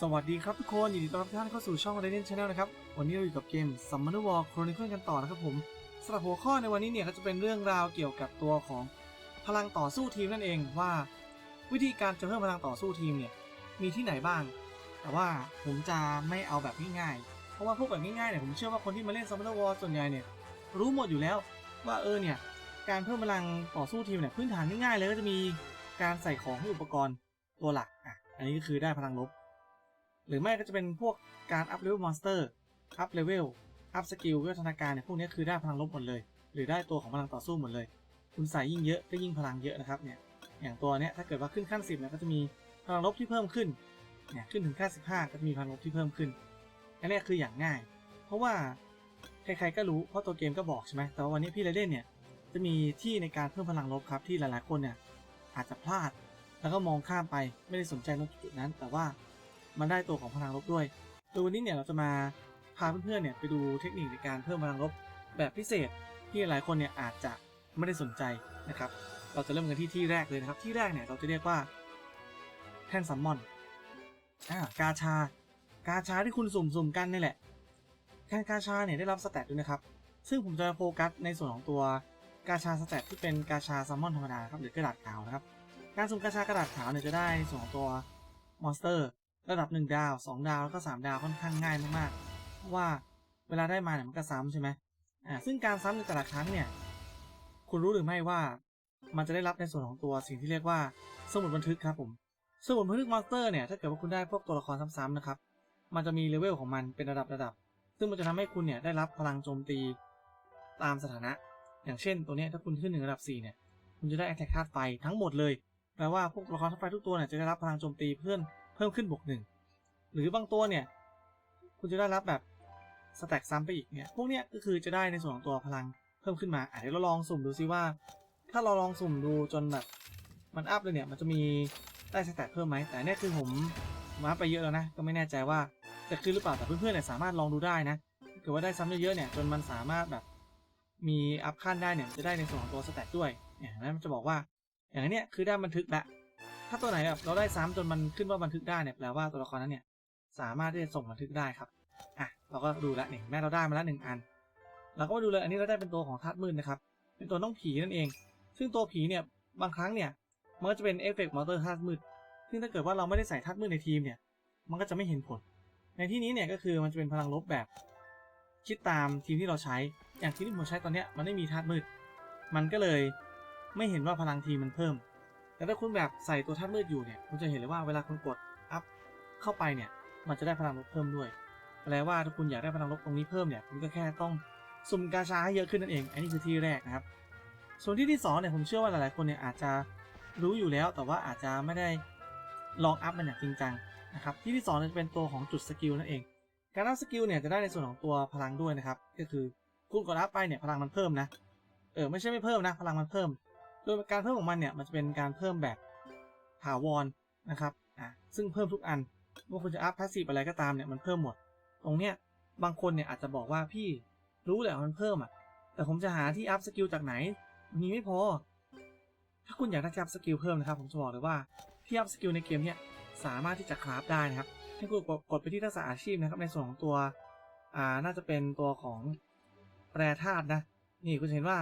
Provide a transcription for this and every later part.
สวัสดีครับทุกคนยินดีต้อนรับทุกท่านเข้าสู่ช่อง r a d i a n Channel นะครับ วันนี้เราอยู่กับเกม Summoner War Chronicle กันต่อนะครับผมสำหรับหัวข้อในวันนี้เนี่ยก็จะเป็นเรื่องราวเกี่ยวกับตัวของพลังต่อสู้ทีมนั่นเองว่า วิธีการจะเพิ่มพลังต่อสู้ทีมเนี่ยมีที่ไหนบ้าง แต่ว่าผมจะไม่เอาแบบง่ายๆเพราะว่าพวกแบบง่ายๆเนี่ยผมเชื่อว่าคนที่มาเล่น Summoner War ส่วนใหญ่เนี่ยรู้หมดอยู่แล้วว่าเออเนี่ยการเพิ่มพลังต่อสู้ทีมเนี่ยพื้นฐานง่ายๆเลยก็จะมีการใส่ของให้อุปกรณ์ตัวหลักอะอันนี้ก็คือได้พลังลบ หรือไม่ก็จะเป็นพวกการอัพเลเวลมอนสเตอร์อัพเลเวลอัพสกิลวิวัฒนาการเนี่ยพวกนี้คือได้พลังลบหมดเลย หรือได้ตัวของพลังต่อสู้หมดเลย คุณใส่ยิ่งเยอะก็ยิ่งพลังเยอะนะครับเนี่ยอย่างตัวเนี้ยถ้าเกิดว่าขึ้นขั้น 10เนี่ยก็จะมีพลังลบที่เพิ่มขึ้นเนี่ยขึ้นถึงขั้น15 ก็จะมีพลังลบที่เพิ่มขึ้นอันนี้คืออย่างง่าย เพราะว่าใครๆก็รู้เพราะตัวเกมก็บอกใช่ไหมแต่ว่าวันนี้พี่ไรเดนเนี่ยจะมีที่ในการเพิ่มพลังลบครับที่หลายๆคนเนี่ยอาจจะพลาด แล้วก็มองข้ามไปไม่ได้สนใจตรงจุดนั้น แต่ว่า มันได้ตัวของพลังลบด้วย โดยวันนี้เนี่ยเราจะมาพาเพื่อนๆเนี่ยไปดูเทคนิคในการเพิ่มพลังลบแบบพิเศษที่หลายคนเนี่ยอาจจะไม่ได้สนใจนะครับ เราจะเริ่มกันที่ที่แรกเลยนะครับ ที่แรกเนี่ยเราจะเรียกว่าแท่นซัมมอนอ่ากาชา กาชาที่คุณสุ่มๆกันนี่แหละแท่นกาชาเนี่ยได้รับสเตตด้วยนะครับ ซึ่งผมจะโฟกัสในส่วนของตัวกาชาสเตตที่เป็นกาชาซัมมอนธรรมดาครับหรือกระดาษขาวนะครับ การสุ่มกาชากระดาษขาวเนี่ยจะได้ส่วนของตัวมอนสเตอร์ ระดับ 1 ดาว 2 ดาว แล้วก็ 3 ดาวค่อนข้างง่ายมากๆ เพราะว่าเวลาได้มาเนี่ยมันก็ซ้ำใช่ไหมอ่าซึ่งการซ้ำในแต่ละครั้งเนี่ย คุณรู้หรือไม่ว่ามันจะได้รับในส่วนของตัวสิ่งที่เรียกว่าสมุดบันทึกครับผม สมุดบันทึกมอนสเตอร์เนี่ยถ้าเกิดว่าคุณได้พวกตัวละครซ้ำๆนะครับ มันจะมีเลเวลของมันเป็นระดับระดับ ซึ่งมันจะทำให้คุณเนี่ยได้รับพลังโจมตีตามสถานะ อย่างเช่นตัวเนี้ยถ้าคุณขึ้นถึงระดับ 4 เนี่ย คุณจะได้แอคแทกธาตุไฟทั้งหมดเลย แปลว่าพวกตัวละครธาตุไฟทุกตัวเนี่ยจะได้รับพลังโจมตีเพิ่ม เพิ่มขึ้นบวกหนึ่งหรือบางตัวเนี่ยคุณจะได้รับแบบสแต็กซ้ำไปอีกเนี่ยพวกเนี้ยก็คือจะได้ในส่วนของตัวพลังเพิ่มขึ้นมาอะเดี๋ยวเราลองสุ่มดูซิว่า ถ้าเราลองสุ่มดูจนแบบมันอัพเลยเนี่ยมันจะมีได้สแต็กเพิ่มไหมแต่เนี่ยคือผมมาไปเยอะแล้วนะก็ไม่แน่ใจว่าจะขึ้นหรือเปล่าแต่เพื่อนๆเนี่ยสามารถลองดูได้นะถ้าเกิดว่าได้ซ้ำเยอะๆเนี่ยจนมันสามารถแบบมีอัพขั้นได้เนี่ยจะได้ในส่วนของตัวสแต็กด้วยเนี่ยนไหมมันจะบอกว่า อย่างนี้คือได้บันทึกละ ถ้าตัวไหนแบบเราได้ซ้ำจนมันขึ้นว่าบันทึกได้เนี่ยแปลว่าตัวละครนั้นเนี่ยสามารถที่จะส่งบันทึกได้ครับอะเราก็ดูแล้วเนี่ยแม่เราได้มาแล้วหนึ่งอัน เราก็มาดูเลยอันนี้เราได้เป็นตัวของธาตุมืดนะครับ เป็นตัวน้องผีนั่นเอง ซึ่งตัวผีเนี่ยบางครั้งเนี่ยมันก็จะเป็นเอฟเฟกต์มอเตอร์ธาตุมืด ซึ่งถ้าเกิดว่าเราไม่ได้ใส่ธาตุมืดในทีมเนี่ย มันก็จะไม่เห็นผล ในที่นี้เนี่ยก็คือมันจะเป็นพลังลบแบบคิดตามทีมที่เราใช้ อย่างทีมที่ผมใช้ตอนเนี้ยมันไม่มีธาตุมืด มันก็เลยไม่เห็นว่าพลังทีมมันเพิ่ม แต่ถ้าคุณแบบใส่ตัวธาตุมืดอยู่เนี่ยคุณจะเห็นเลยว่าเวลาคุณกดอัพเข้าไปเนี่ย มันจะได้พลังลบเพิ่มด้วยแปลว่าถ้าคุณอยากได้พลังลบตรงนี้เพิ่มเนี่ยคุณก็แค่ต้องสุ่มกาชาให้เยอะขึ้นนั่นเอง อันนี้คือที่แรกนะครับ ส่วนที่ที่สองเนี่ยผมเชื่อว่าหลายๆคนเนี่ยอาจจะรู้อยู่แล้วแต่ว่าอาจจะไม่ได้ลองอัพมันอย่างจริงจังนะครับที่ที่สองเนี่ยจะเป็นตัวของจุดสกิลนั่นเอง การอัพสกิลเนี่ยจะได้ในส่วนของตัวพลังด้วยนะครับ ก็คือคุณกดอัพไปเนี่ยพลังมันเพิ่มนะเออไม่ใช่ไม่เพิ่มนะพลังมันเพิ่ม โดยการเพิ่มของมันเนี่ยมันจะเป็นการเพิ่มแบบถาวรนะครับอะซึ่งเพิ่มทุกอันว่าคุณจะอัพพาสซีฟอะไรก็ตามเนี่ยมันเพิ่มหมด ตรงเนี้ยบางคนเนี่ยอาจจะบอกว่าพี่รู้แหละว่ามันเพิ่มอะ แต่ผมจะหาที่อัพสกิลจากไหน มีไม่พอ ถ้าคุณอยากได้ที่อัพสกิลเพิ่มนะครับ ผมจะบอกเลยว่าที่อัพสกิลในเกมเนี่ยสามารถที่จะคราฟได้นะครับให้คุณกดไปที่ทักษะอาชีพนะครับในส่วนของตัวอ่าน่าจะเป็นตัวของแปรธาตุนะ นี่คุณเห็นว่า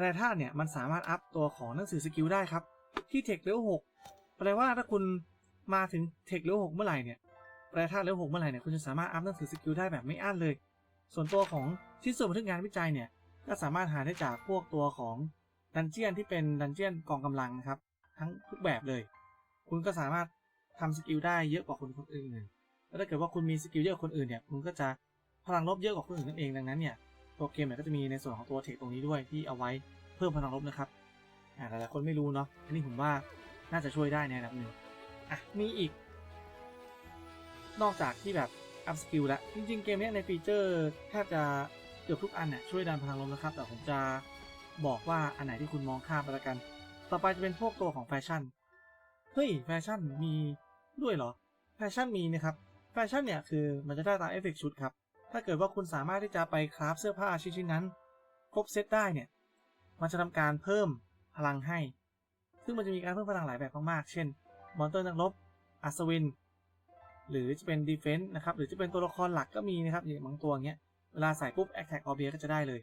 แปรธาตุเนี่ยมันสามารถอัพตัวของหนังสือสกิลได้ครับ ที่เทคเลเวลหกแปลว่าถ้าคุณมาถึงเทคเลเวลหกเมื่อไหร่เนี่ยแปรธาตุเลเวลหกเมื่อไหร่เนี่ยคุณจะสามารถอัพหนังสือสกิลได้แบบไม่อั้นเลย ส่วนตัวของชิ้นส่วนบันทึกงานวิจัยเนี่ยก็สามารถหาได้จากพวกตัวของดันเจียนที่เป็นดันเจียนกองกำลังนะครับ ทั้งทุกแบบเลย คุณก็สามารถทำสกิลได้เยอะกว่าคนคนอื่นแล้วถ้าเกิดว่าคุณมีสกิลเยอะกว่าคนอื่นเนี่ยคุณก็จะพลังลบเยอะกว่าคนอื่นนั่นเองดังนั้นเนี่ยตัวเกมเนี่ยก็จะมีในส่วนของตัวเทคตรงนี้ด้วยที่เอาไว้ เพิ่มพลังลบนะครับอ่าหลายๆคนไม่รู้เนาะอันนี้ผมว่าน่าจะช่วยได้ในระดับหนึ่งอะมีอีก นอกจากที่แบบอัพสกิลแล้วจริง ๆ เกมเนี้ยในฟีเจอร์แทบจะเกือบทุกอันเนี่ยช่วยดันพลังลมนะครับ แต่ผมจะบอกว่าอันไหนที่คุณมองข้ามไปล้วกัน ต่อไปจะเป็นพวกตัวของแฟชั่น เฮ้ยแฟชั่นมีด้วยเหรอ แฟชั่นมีนะครับ แฟชั่นเนี่ยคือมันจะได้ตามเอฟเฟกต์ชุดครับ ถ้าเกิดว่าคุณสามารถที่จะไปคราฟเสื้อผ้าชิ้นนั้น ครบเซตได้เนี่ย มันจะทำการเพิ่มพลังให้ ซึ่งมันจะมีการเพิ่มพลังหลายแบบมากๆ เช่น มอนเตอร์นักรบอัศวิน หรือจะเป็น defense นะครับ หรือจะเป็นตัวละครหลักก็มีนะครับอย่างบางตัวเงี้ย เวลาใส่ปุ๊บ attack o b j e c t ก็จะได้เลย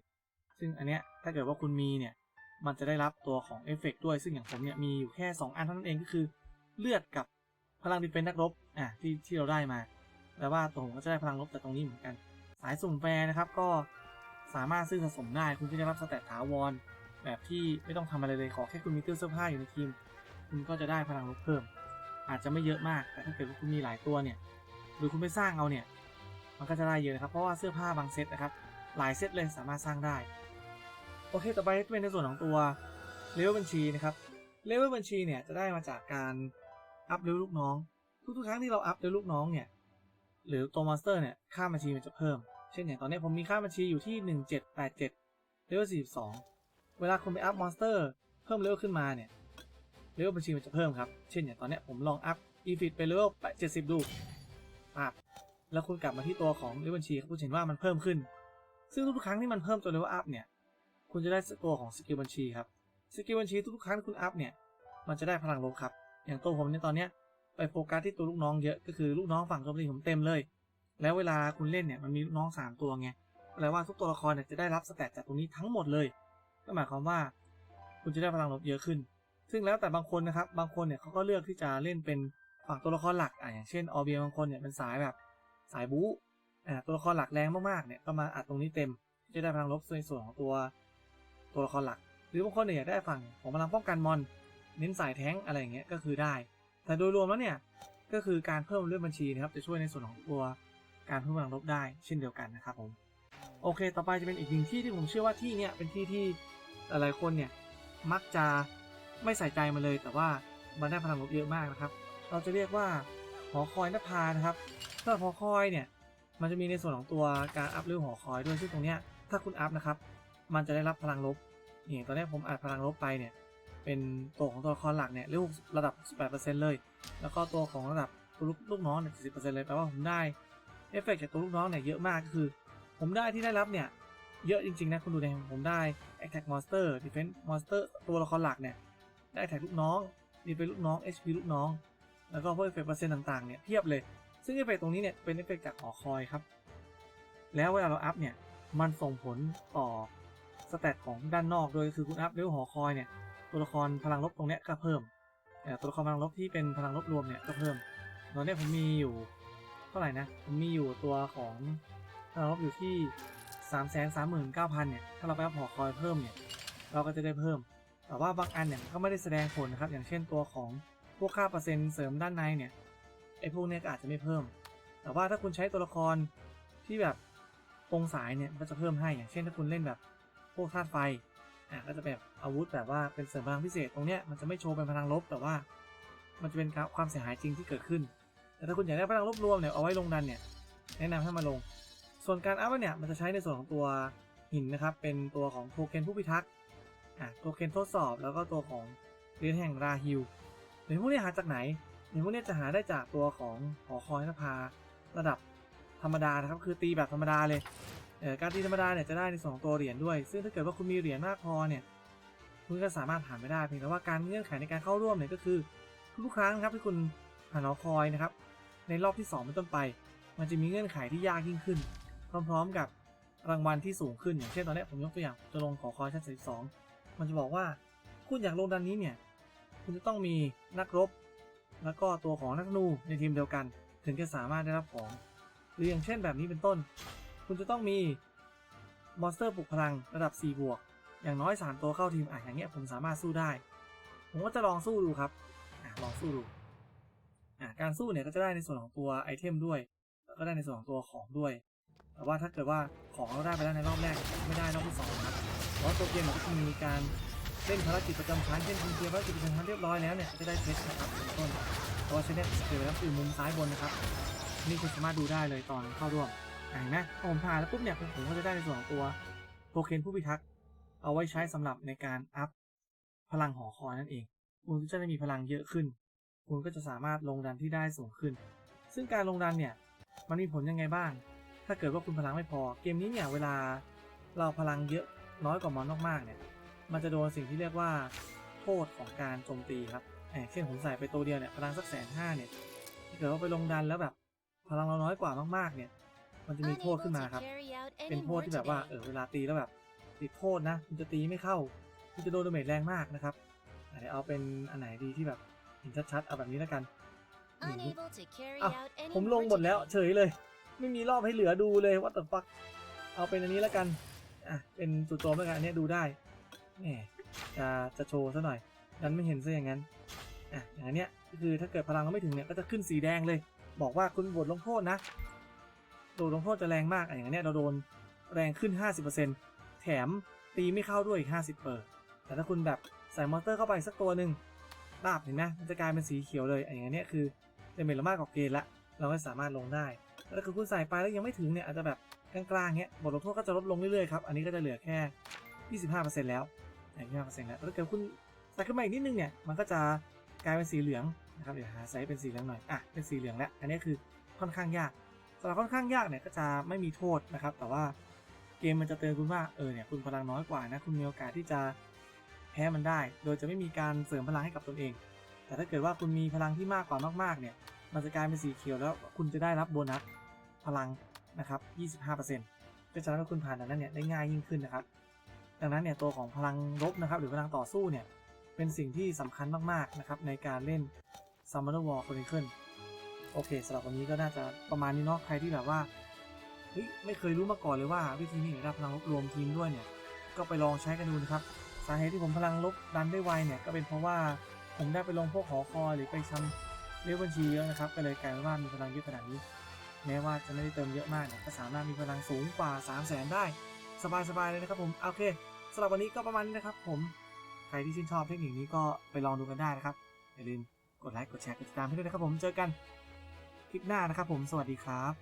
ซึ่งอันเนี้ยถ้าเกิดว่าคุณมีเนี่ย มันจะได้รับตัวของเอฟเฟกด้วย ซึ่งอย่างผมเนี่ยมีอยู่แค่ 2 อันเท่านั้นเองก็คือเลือดกับพลังดิเฟนนักรบ อะที่ที่เราได้มาแต่ว่าตัวผมก็จะได้พลังลบแต่ตรงนี้เหมือนกัน สายสุ่มแฟร์นะครับก็สามารถซื้อสะสมได้ คุณจะได้รับสแตทถาวร แบบที่ไม่ต้องทำอะไรเลยขอแค่คุณมีตู้เสื้อผ้าอยู่ในทีม คุณก็จะได้พลังลบเพิ่ม อาจจะไม่เยอะมาก แต่ถ้าเกิดว่าคุณมีหลายตัวเนี่ย หรือคุณไปสร้างเอาเนี่ย มันก็จะได้เยอะนะครับ เพราะว่าเสื้อผ้าบางเซตนะครับ หลายเซตเลยสามารถสร้างได้ โอเค ต่อไปเป็นในส่วนของตัวเลเวลบัญชีนะครับ เลเวลบัญชีเนี่ยจะได้มาจากการอัพเลเวลลูกน้อง ทุกๆครั้งที่เราอัพเลเวลลูกน้องเนี่ย หรือตัวมอนสเตอร์เนี่ย ค่าบัญชีมันจะเพิ่ม เช่นอย่างตอนนี้ผมมีค่าบัญชีอยู่ที่ 1787เลเวล42 เวลาคุณไปอัพมอนสเตอร์เพิ่มเลเวลขึ้นมาเนี่ยเลเวลบัญชีมันจะเพิ่มครับ เช่นอย่างตอนนี้ผมลองอัพอีฟิตไปเลเวลไป70ดูปั๊บแล้วคุณกลับมาที่ตัวของเลเวลบัญชีครับคุณเห็นว่ามันเพิ่มขึ้น ซึ่งทุกๆครั้งที่มันเพิ่มตัวเลเวลอัพเนี่ย คุณจะได้ตัวของสกิลบัญชีครับ สกิลบัญชีทุกๆครั้งที่คุณอัพเนี่ย มันจะได้พลังลบครับ อย่างตัวผมเนี่ยตอนเนี้ยไปโฟกัสที่ตัวลูกน้องเยอะ ก็คือลูกน้องฝั่งโจมตีผมเต็มเลย แล้วเวลาคุณเล่นเนี่ยมันมีลูกน้อง 3 ตัวไง แปลว่าทุกตัวละครเนี่ยจะได้รับสแตทจากตรงนี้ทั้งหมดเลย ก็หมายความว่า คุณจะได้พลังลบเยอะขึ้น ซึ่งแล้วแต่บางคนนะครับ บางคนเนี่ยเขาก็เลือกที่จะเล่นเป็นฝั่งตัวละครหลักอะอย่างเช่นออเบียบางคนเนี่ยเป็นสายแบบสายบู๊อ่าตัวละครหลักแรงมากๆเนี่ยก็มาอัดตรงนี้เต็มจะได้พลังลบในส่วนของตัวตัวละครหลัก หรือบางคนเนี่ยอยากได้ฝั่งของพลังป้องกันมอนเน้นสายแท้งอะไรอย่างเงี้ยก็คือได้ แต่โดยรวมแล้วเนี่ยก็คือการเพิ่มเรื่องบัญชีนะครับจะช่วยในส่วนของตัวการเพิ่มพลังลบได้เช่นเดียวกันนะครับผมโอเค ต่อไปจะเป็นอีกหนึ่งที่ที่ผมเชื่อว่าที่เนี่ยเป็นที่ที่ หลายๆคนเนี่ยมักจะไม่ใส่ใจมาเลย แต่ว่ามันได้พลังลบเยอะมากนะครับ เราจะเรียกว่าหอคอยนภานะครับสำหรับหอคอยเนี่ยมันจะมีในส่วนของตัวการอัพเรื่องหอคอยด้วยซึ่งตรงเนี้ยถ้าคุณอัพนะครับ มันจะได้รับพลังลบนี่ตอนนี้ผมอัดพลังลบไปเนี่ยเป็นตัวของตัวละครหลักเนี่ยเรียกระดับ 18%เลย แล้วก็ตัวของระดับตัวลูกลูกน้องเนี่ย70%เลยแปลว่าผมได้เอฟเฟกต์จากตัวลูกน้องเนี่ยเยอะมากก็คือ ผมได้ที่ได้รับเนี่ย เยอะจริงๆนะคุณดูในผมได้ Attack Monster Defense Monster ตัวละครหลักเนี่ย ได้ Attack ลูกน้องดีเป็นลูกน้อง HP ลูกน้อง แล้วก็พวกเอฟเฟกต์เปอร์เซ็นต์ต่างๆเนี่ยเพียบเลย ซึ่งเอฟเฟกต์ตรงนี้เนี่ยเป็นเอฟเฟกต์จากหอคอยครับ แล้วเวลาเราอัพเนี่ย มันส่งผลต่อสเตตของด้านนอกโดยคือคุณอัพเลเวลหอคอยเนี่ยตัวละครพลังลบตรงเนี้ยก็เพิ่มตัวละครพลังลบที่เป็นพลังลบรวมเนี่ยก็เพิ่มตอนนี้ผมมีอยู่เท่าไหร่นะผมมีอยู่ตัวของพลังลบอยู่ที่ สามแสนสามหมื่นเก้าพันเนี่ย ถ้าเราไปอัพหอคอยเพิ่มเนี่ย เราก็จะได้เพิ่ม แต่ว่าบางอันเนี่ยก็ไม่ได้แสดงผลนะครับ อย่างเช่นตัวของพวกค่าเปอร์เซ็นต์เสริมด้านในเนี่ย ไอ้พวกเนี้ยก็อาจจะไม่เพิ่ม แต่ว่าถ้าคุณใช้ตัวละครที่แบบตรงสายเนี่ยก็จะเพิ่มให้ อย่างเช่นถ้าคุณเล่นแบบพวกธาตุไฟ อะก็จะแบบอาวุธแบบว่าเป็นเสริมพลังพิเศษตรงเนี้ยมันจะไม่โชว์เป็นพลังลบ แต่ว่ามันจะเป็นความเสียหายจริงที่เกิดขึ้น แต่ถ้าคุณอยากได้พลังลบรวมเนี่ยเอาไว้ลงดันเนี่ยแนะนำให้มาลง ส่วนการอัพเนี่ยมันจะใช้ในส่วนของตัวหินนะครับ เป็นตัวของโทเค็นผู้พิทักษ์อะโทเค็นทดสอบแล้วก็ตัวของเหรียญแห่งราฮิลเหรียญพวกนี้หาจากไหนเหรียญพวกนี้จะหาได้จากตัวของหอคอยนภาระดับธรรมดานะครับ คือตีแบบธรรมดาเลยเอ่การตีธรรมดาเนี่ยจะได้ในส่วนของตัวเหรียญด้วย ซึ่งถ้าเกิดว่าคุณมีเหรียญมากพอเนี่ยคุณก็สามารถผ่านไปได้เพียงแต่ว่าการเงื่อนไขในการเข้าร่วมเนี่ยก็คือทุกครั้งนะครับที่คุณผ่านหอคอยนะครับ ในรอบที่ 2 เป็นต้นไป มันจะมีเงื่อนไขที่ยากยิ่งขึ้น พร้อมๆกับรางวัลที่สูงขึ้นอย่างเช่นตอนนี้ผมยกตัวอย่างจะลงหอคอยชั้น32มันจะบอกว่าคุณอยากลงดันนี้เนี่ยคุณจะต้องมีนักรบ แล้วก็ตัวของนักนูในทีมเดียวกัน ถึงจะสามารถได้รับของ หรืออย่างเช่นแบบนี้เป็นต้น คุณจะต้องมีมอนสเตอร์ปลุกพลังระดับ 4 บวก อย่างน้อย 3 ตัวเข้าทีมอะอย่างเงี้ยผมสามารถสู้ได้ ผมก็จะลองสู้ดูครับอะลองสู้ดูอะการสู้เนี่ยก็จะได้ในส่วนของตัวไอเทมด้วย แล้วก็ได้ในส่วนของตัวของด้วย แต่ว่าถ้าเกิดว่าของเราได้ไปแล้วในรอบแรกไม่ได้รอบที่สองครับเพราะตัวเกมมันก็จะมีการเล่นภารกิจประจำชั้นเช่นคุณเคลียร์ภารกิจประจำชั้นเรียบร้อยแล้วเนี่ยจะได้เพชรนะครับเป็นต้นตัวเชแนลเกิดแล้วคือมุมซ้ายบนนะครับ นี่คุณสามารถดูได้เลยตอนเข้าร่วมเห็นไหมพอผมผ่านแล้วปุ๊บเนี่ยผมก็จะได้ในส่วนของตัวโทเค็นผู้พิทักษ์เอาไว้ใช้สำหรับในการอัพพลังหอคอยนั่นเองคุณก็จะได้มีพลังเยอะขึ้น คุณก็จะสามารถลงดันที่ได้สูงขึ้น ซึ่งการลงดันเนี่ยมันมีผลยังไงบ้าง ถ้าเกิดว่าคุณพลังไม่พอ เกมนี้เนี่ยเวลาเราพลังเยอะน้อยกว่ามอนมากๆเนี่ย มันจะโดนสิ่งที่เรียกว่า โทษของการโจมตีครับอย่างเช่นผมใส่ไปตัวเดียวเนี่ยพลังสักแสนห้าเนี่ยถ้าเกิดว่าไปลงดันแล้วแบบพลังเราน้อยกว่ามากๆเนี่ย มันจะมีโทษขึ้นมาครับ เป็นโทษที่แบบว่าเออเวลาตีแล้วแบบติดโทษนะคุณจะตีไม่เข้าคุณจะโดนดาเมจแรงมากนะครับอะเดี๋ยวเอาเป็นอันไหนดีที่แบบเห็นชัดๆเอาแบบนี้แล้วกันนี่อ้าวผมลงหมดแล้วเฉยเลย ไม่มีรอบให้เหลือดูเลยวัตถุฟักเอาเป็นอันนี้แล้วกันอะเป็นจู่โจมแล้วกันอันนี้ดูได้แหมจะจะโชว์ซะหน่อยดันไม่เห็นซะอย่างนั้นอะอย่างอันเนี้ยก็คือถ้าเกิดพลังเราไม่ถึงเนี่ยก็จะขึ้นสีแดงเลย บอกว่าคุณบทลงโทษนะโดนลงโทษจะแรงมากอะอย่างเนี้ยเราโดนแรงขึ้น 50%แถมตีไม่เข้าด้วยอีก50เปอร์แต่ถ้าคุณแบบใส่มอเตอร์เข้าไปสักตัวหนึ่งลาบเห็นไหมมันจะกลายเป็นสีเขียวเลยอย่างเนี้ยคือจะเป็นมากกว่าเกณฑ์ละเราก็สามารถลงได้ ถ้าคือคุณใส่ไปแล้วยังไม่ถึงเนี่ยอาจจะแบบกลางๆเงี้ยบทลงโทษก็จะลดลงเรื่อยๆครับ อันนี้ก็จะเหลือแค่ 25%แล้ว25%แล้วแต่ถ้าเกิดคุณใส่ขึ้นมาอีกนิดนึงเนี่ย มันก็จะกลายเป็นสีเหลืองนะครับ เดี๋ยวหาไซส์เป็นสีเหลืองหน่อย อะ เป็นสีเหลืองแล้ว อันนี้คือค่อนข้างยากสำหรับค่อนข้างยากเนี่ยก็จะไม่มีโทษนะครับ แต่ว่าเกมมันจะเตือนคุณว่า เออเนี่ยคุณพลังน้อยกว่านะ คุณมีโอกาสที่จะแพ้มันได้ โดยจะไม่มีการเสริมพลังให้กับตนเอง แต่ถ้าเกิดว่าคุณมีพลังที่มากกว่ามากๆเนี่ย มันจะกลายเป็นสีเขียวแล้วคุณจะได้รับโบนัส พลังนะครับ 25%ก็จะทำให้คุณผ่านดังนั้นเนี่ยได้ง่ายยิ่งขึ้นนะครับ ดังนั้นเนี่ยตัวของพลังลบนะครับ หรือพลังต่อสู้เนี่ยเป็นสิ่งที่สำคัญมากๆนะครับในการเล่น Summoner War Chronicle โอเคสำหรับวันนี้ก็น่าจะประมาณนี้เนาะใครที่แบบว่าเฮ้ยไม่เคยรู้มาก่อนเลยว่า วิธีนี้ได้พลังลบรวมทีมด้วยเนี่ยก็ไปลองใช้กันดูนะครับสาเหตุที่ผมพลังลบดันได้ไวเนี่ยก็เป็นเพราะว่าผมได้ไปลงพวกหอคอยหรือไปทำเรียบัญชีเยอะนะครับก็เลยกลายเป็นว่ามีพลังเยอะขนาดนี้ แม้ว่าจะไม่ได้เติมเยอะมากเนี่ยก็สามารถมีพลังสูงกว่า 3 0 0แสนได้ สบายๆเลยนะครับผมโอเคสำหรับวันนี้ก็ประมาณนี้นะครับผมใครที่ชื่นชอบเทคนิคนี้ก็ไปลองดูกันได้นะครับอย่าลืมกดไลค์กดแชร์กดติดตามให้ด้วยนะครับผมเจอกันคลิปหน้านะครับผมสวัสดีครับ